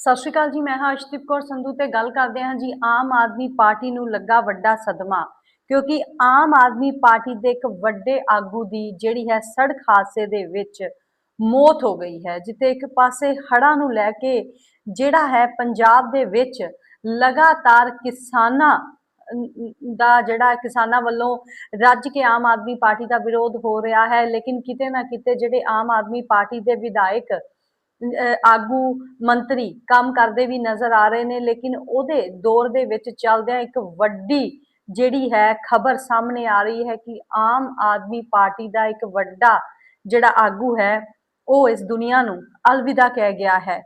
ਸਤਿ ਸ਼੍ਰੀ ਅਕਾਲ ਜੀ, ਮੈਂ ਹਾਂ ਅਰਸ਼ਦੀਪ ਕੌਰ ਸੰਧੂ ਤੇ ਗੱਲ ਕਰਦੇ ਹਾਂ ਜੀ ਆਮ ਆਦਮੀ ਪਾਰਟੀ ਨੂੰ ਲੱਗਾ ਵੱਡਾ ਸਦਮਾ, ਕਿਉਂਕਿ ਆਮ ਆਦਮੀ ਪਾਰਟੀ ਦੇ ਇੱਕ ਵੱਡੇ ਆਗੂ ਦੀ ਜਿਹੜੀ ਹੈ ਸੜਕ ਹਾਦਸੇ ਦੇ ਵਿੱਚ ਮੌਤ ਹੋ ਗਈ ਹੈ, ਜਿੱਥੇ ਇੱਕ ਪਾਸੇ ਹੜ੍ਹਾਂ ਨੂੰ ਲੈ ਕੇ ਜਿਹੜਾ ਹੈ ਪੰਜਾਬ ਦੇ ਵਿੱਚ ਲਗਾਤਾਰ ਕਿਸਾਨਾਂ ਦਾ ਜਿਹੜਾ ਕਿਸਾਨਾਂ ਵੱਲੋਂ ਰੱਜ ਕੇ ਆਮ ਆਦਮੀ ਪਾਰਟੀ ਦਾ ਵਿਰੋਧ ਹੋ ਰਿਹਾ ਹੈ, ਲੇਕਿਨ ਕਿਤੇ ਨਾ ਕਿਤੇ ਜਿਹੜੇ ਆਮ ਆਦਮੀ ਪਾਰਟੀ ਦੇ ਵਿਧਾਇਕ ਆਗੂ ਮੰਤਰੀ ਕੰਮ ਕਰਦੇ ਵੀ ਨਜ਼ਰ ਆ ਰਹੇ ਨੇ ਲੇਕਿਨ ਉਹਦੇ ਦੌਰ ਦੇ ਵਿੱਚ ਚੱਲਦਿਆਂ ਇੱਕ ਵੱਡੀ ਜਿਹੜੀ ਹੈ ਖਬਰ ਸਾਹਮਣੇ ਆ ਰਹੀ ਹੈ ਕਿ ਆਮ ਆਦਮੀ ਪਾਰਟੀ ਦਾ ਇੱਕ ਵੱਡਾ ਜਿਹੜਾ ਆਗੂ ਹੈ ਉਹ ਇਸ ਦੁਨੀਆ ਨੂੰ ਅਲਵਿਦਾ ਕਹਿ ਗਿਆ ਹੈ।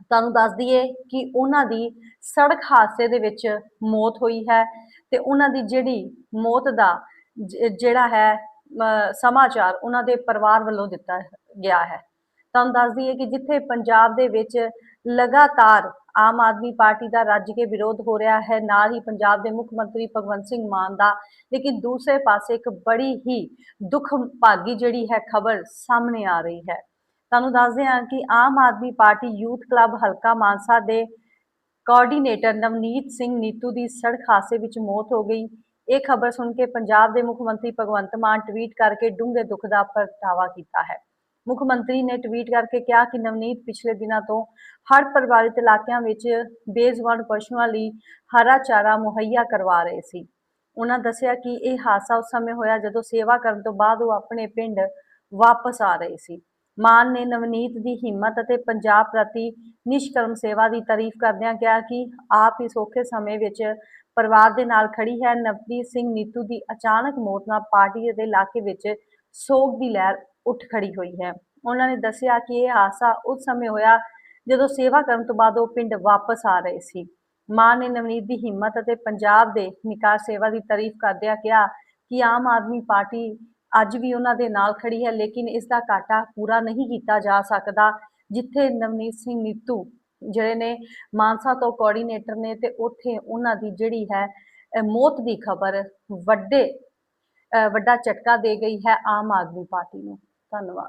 ਤੁਹਾਨੂੰ ਦੱਸ ਦਈਏ ਕਿ ਉਹਨਾਂ ਦੀ ਸੜਕ ਹਾਦਸੇ ਦੇ ਵਿੱਚ ਮੌਤ ਹੋਈ ਹੈ ਤੇ ਉਹਨਾਂ ਦੀ ਜਿਹੜੀ ਮੌਤ ਦਾ ਜਿਹੜਾ ਹੈ ਅਮ, ਸਮਾਚਾਰ ਉਹਨਾਂ ਦੇ ਪਰਿਵਾਰ ਵੱਲੋਂ ਦਿੱਤਾ ਗਿਆ ਹੈ। ਤੁਹਾਨੂੰ ਦੱਸ ਦਈਏ ਕਿ ਜਿੱਥੇ ਪੰਜਾਬ ਦੇ ਵਿੱਚ ਲਗਾਤਾਰ ਆਮ ਆਦਮੀ ਪਾਰਟੀ ਦਾ ਰੱਜ ਕੇ ਵਿਰੋਧ ਹੋ ਰਿਹਾ ਹੈ, ਨਾਲ ਹੀ ਪੰਜਾਬ ਦੇ ਮੁੱਖ ਮੰਤਰੀ ਭਗਵੰਤ ਸਿੰਘ ਮਾਨ ਦਾ, ਲੇਕਿਨ ਦੂਸਰੇ ਪਾਸੇ ਇੱਕ ਬੜੀ ਹੀ ਦੁੱਖ ਭਾਗੀ ਜਿਹੜੀ ਹੈ ਖਬਰ ਸਾਹਮਣੇ ਆ ਰਹੀ ਹੈ। ਤੁਹਾਨੂੰ ਦੱਸਦੇ ਹਾਂ ਕਿ Aam Aadmi party youth club ਹਲਕਾ ਮਾਨਸਾ ਦੇ ਕੋਆਰਡੀਨੇਟਰ ਨਵਨੀਤ ਸਿੰਘ ਨੀਤੂ ਦੀ ਸੜਕ ਹਾਦਸੇ ਵਿੱਚ ਮੌਤ ਹੋ ਗਈ। ਇਹ ਖਬਰ ਸੁਣ ਕੇ ਪੰਜਾਬ ਦੇ ਮੁੱਖ ਮੰਤਰੀ ਭਗਵੰਤ ਮਾਨ ਟਵੀਟ ਕਰਕੇ ਡੂੰਘੇ ਦੁੱਖ ਦਾ ਪ੍ਰਗਟਾਵਾ ਕੀਤਾ ਹੈ। ਮੁੱਖ ਮੰਤਰੀ ਨੇ ਟਵੀਟ ਕਰਕੇ ਕਿਹਾ ਕਿ ਨਵਨੀਤ ਪਿਛਲੇ ਦਿਨਾਂ ਤੋਂ ਹਰ ਪਰਿਵਾਰਿਤ ਇਲਾਕਿਆਂ ਵਿੱਚ ਬੇਜ਼ੁਬਾਨ ਪਸ਼ੂਆਂ ਲਈ ਹਰਾ ਚਾਰਾ ਮੁਹੱਈਆ ਕਰਵਾ ਰਹੇ ਸੀ। ਉਹਨਾਂ ਦੱਸਿਆ ਕਿ ਇਹ ਹਾਦਸਾ ਉਸ ਸਮੇਂ ਹੋਇਆ ਜਦੋਂ ਸੇਵਾ ਕਰਨ ਤੋਂ ਬਾਅਦ ਉਹ ਆਪਣੇ ਪਿੰਡ ਵਾਪਸ ਆ ਰਹੇ ਸੀ। ਮਾਨ ਨੇ ਨਵਨੀਤ ਦੀ ਹਿੰਮਤ ਅਤੇ ਪੰਜਾਬ ਪ੍ਰਤੀ ਨਿਸ਼ਕਰਮ ਸੇਵਾ ਦੀ ਤਾਰੀਫ ਕਰਦਿਆਂ ਕਿਹਾ ਕਿ ਆਪ ਇਸ ਔਖੇ ਸਮੇਂ ਵਿੱਚ ਪਰਿਵਾਰ ਦੇ ਨਾਲ ਖੜੀ ਹੈ। ਨਵਦੀਪ ਸਿੰਘ ਨੀਤੂ ਦੀ ਅਚਾਨਕ ਮੌਤ ਨਾਲ ਪਾਰਟੀ ਦੇ ਇਲਾਕੇ ਵਿੱਚ ਸੋਗ ਦੀ ਲਹਿਰ ਉੱਠ ਖੜੀ ਹੋਈ ਹੈ। ਉਹਨਾਂ ਨੇ ਦੱਸਿਆ ਕਿ ਇਹ ਹਾਦਸਾ ਉਸ ਸਮੇਂ ਹੋਇਆ ਜਦੋਂ ਸੇਵਾ ਕਰਨ ਤੋਂ ਬਾਅਦ ਉਹ ਪਿੰਡ ਵਾਪਸ ਆ ਰਹੇ ਸੀ। ਮਾਂ ਨੇ ਨਵਨੀਤ ਦੀ ਹਿੰਮਤ ਅਤੇ ਪੰਜਾਬ ਦੇ ਨਿਕਾਰ ਸੇਵਾ ਦੀ ਤਾਰੀਫ ਕਰਦਿਆਂ ਕਿਹਾ ਕਿ ਆਮ ਆਦਮੀ ਪਾਰਟੀ ਅੱਜ ਵੀ ਉਹਨਾਂ ਦੇ ਨਾਲ ਖੜੀ ਹੈ, ਲੇਕਿਨ ਇਸ ਦਾ ਘਾਟਾ ਪੂਰਾ ਨਹੀਂ ਕੀਤਾ ਜਾ ਸਕਦਾ, ਜਿੱਥੇ ਨਵਨੀਤ ਸਿੰਘ ਨੀਤੂ ਜਿਹੜੇ ਨੇ ਮਾਨਸਾ ਤੋਂ ਕੋਆਰਡੀਨੇਟਰ ਨੇ ਤੇ ਉੱਥੇ ਉਹਨਾਂ ਦੀ ਜਿਹੜੀ ਹੈ ਮੌਤ ਦੀ ਖਬਰ ਵੱਡੇ ਵੱਡਾ ਝਟਕਾ ਦੇ ਗਈ ਹੈ ਆਮ ਆਦਮੀ ਪਾਰਟੀ ਨੂੰ। ਧੰਨਵਾਦ